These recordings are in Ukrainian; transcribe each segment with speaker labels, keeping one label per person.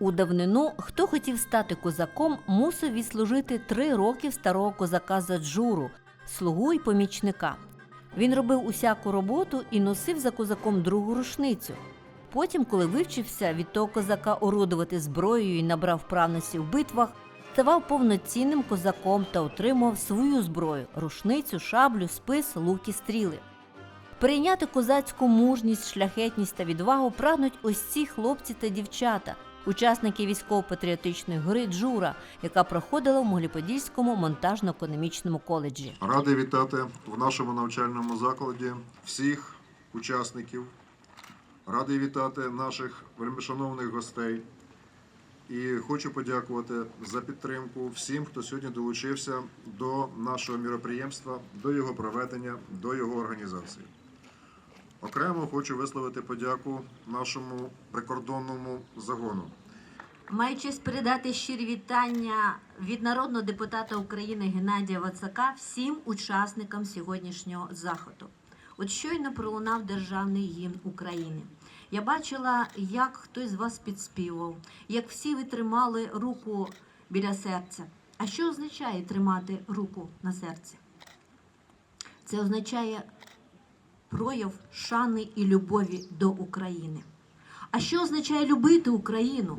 Speaker 1: У давнину, хто хотів стати козаком, мусив відслужити три роки старого козака Заджуру, слугу й помічника. Він робив усяку роботу і носив за козаком другу рушницю. Потім, коли вивчився від того козака орудувати зброєю і набрав вправності в битвах, ставав повноцінним козаком та отримував свою зброю рушницю, шаблю, спис, лук і стріли. Перейняти козацьку мужність, шляхетність та відвагу прагнуть ось ці хлопці та дівчата, учасники військово-патріотичної гри Джура, яка проходила в Могліподільському монтажно-економічному коледжі.
Speaker 2: Радий вітати в нашому навчальному закладі всіх учасників. Радий вітати наших вельмишановних гостей. І хочу подякувати за підтримку всім, хто сьогодні долучився до нашого міроприємства, до його проведення, до його організації. Окремо хочу висловити подяку нашому прикордонному загону.
Speaker 1: Маю честь передати щирі вітання від народного депутата України Геннадія Вацака всім учасникам сьогоднішнього заходу. От щойно пролунав державний гімн України. Я бачила, як хтось з вас підспівав, як всі ви тримали руку біля серця. А що означає тримати руку на серці? Це означає прояв шани і любові до України. А що означає любити Україну?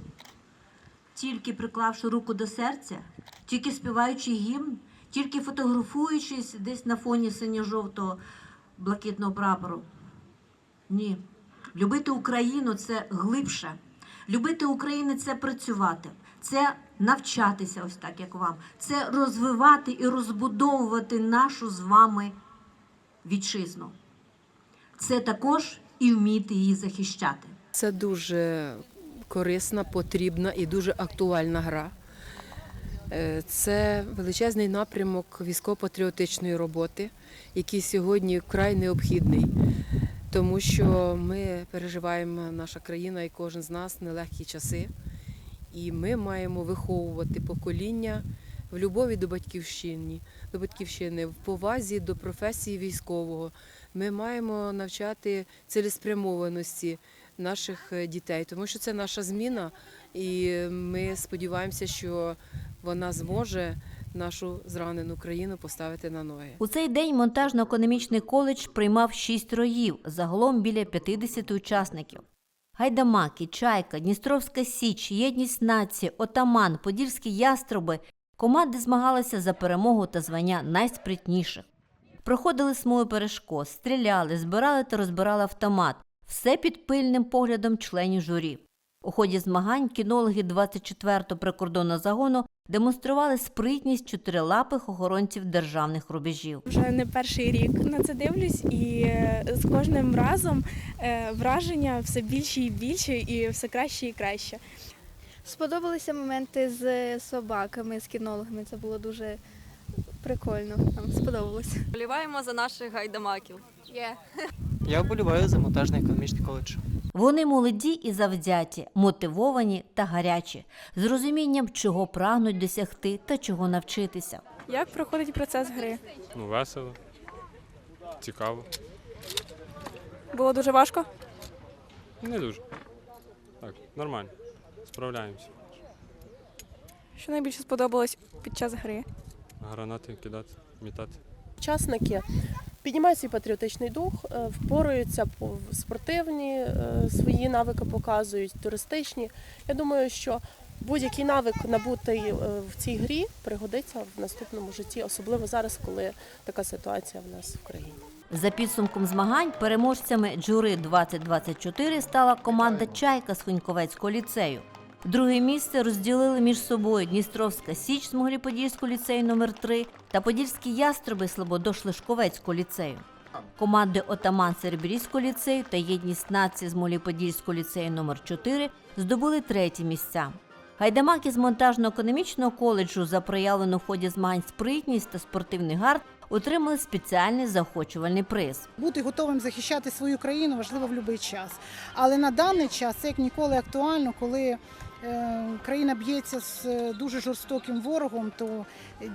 Speaker 1: Тільки приклавши руку до серця, тільки співаючи гімн, тільки фотографуючись десь на фоні синьо-жовтого блакитного прапору. Ні. Любити Україну це глибше. Любити Україну це працювати, це навчатися, ось так як вам, це розвивати і розбудовувати нашу з вами вітчизну. Це також і вміти її захищати.
Speaker 3: Це дуже корисна, потрібна і дуже актуальна гра. Е, Це величезний напрямок військово-патріотичної роботи, який сьогодні вкрай необхідний, тому що ми переживаємо, наша країна і кожен з нас нелегкі часи, і ми маємо виховувати покоління в любові до батьківщини, до батьківщини, в повазі до професії військового. Ми маємо навчати цілеспрямованості наших е, дітей, тому що це наша зміна, і ми сподіваємося, що вона зможе нашу зранену країну поставити на ноги.
Speaker 1: У цей день монтажно-економічний коледж приймав шість роїв, загалом біля 50 учасників. Гайдамаки, Чайка, Дністровська Січ, Єдність нації, Отаман, Подільські яструби команди змагалися за перемогу та звання найспритніших. Проходили смуги перешкод, стріляли, збирали та розбирали автомат. Все під пильним поглядом членів журі. У ході змагань кінологи 24-го прикордонного загону демонстрували спритність чотирилапих охоронців державних рубежів.
Speaker 4: Вже не перший рік на це дивлюсь, і е, з кожним разом е, враження все більше і більше, і все краще і краще.
Speaker 5: Сподобалися моменти з собаками, з кінологами. Це було дуже прикольно. Нам сподобалось.
Speaker 6: Вболіваємо за наших гайдамаків.
Speaker 7: Я вболіваю за монтажний економічний коледж.
Speaker 1: Вони молоді і завзяті, мотивовані та гарячі, з розумінням, чого прагнуть досягти та чого навчитися.
Speaker 4: Як проходить процес гри?
Speaker 8: Ну, весело, цікаво.
Speaker 4: Було дуже важко.
Speaker 8: Не дуже. Так, нормально. Справляємося.
Speaker 4: Що найбільше сподобалось під час гри?
Speaker 8: Гранати кидати, мітати.
Speaker 9: Учасники піднімають свій патріотичний дух, е, впораються по спортивні е, свої навики показують, туристичні. Я думаю, що будь-який навик набутий е, в цій грі пригодиться в наступному житті, особливо зараз, коли така ситуація в нас в країні.
Speaker 1: За підсумком змагань переможцями джури 2024 стала команда Чайка з Хуньковецького ліцею. Друге місце розділили між собою Дністровська Січ з Могилі-Подільського ліцею номер 3 та Подільські яструби Слободош-Лишковецького ліцею. Команди Отаман Серебрійського ліцею та Єдність нації з Молі-Подільського ліцею номер 4 здобули треті місця. Гайдамаки з монтажно-економічного коледжу за проявлену в ході змагань спритність та спортивний гард отримали спеціальний заохочувальний приз.
Speaker 10: Бути готовим захищати свою країну важливо в будь-який час. Але на даний час це як ніколи актуально, коли е, країна б'ється з е, дуже жорстоким ворогом, то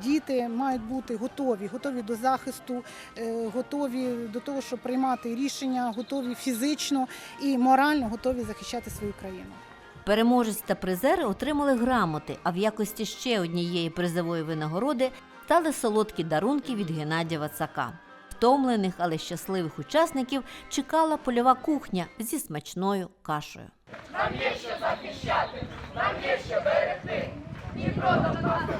Speaker 10: діти мають бути готові, готові до захисту, е, готові до того, щоб приймати рішення, готові фізично і морально готові захищати свою країну.
Speaker 1: Переможець та призери отримали грамоти, а в якості ще однієї призової винагороди стали солодкі дарунки від Геннадія Вацака. Втомлених, але щасливих учасників чекала польова кухня зі смачною кашею.
Speaker 11: Нам є що захищати, нам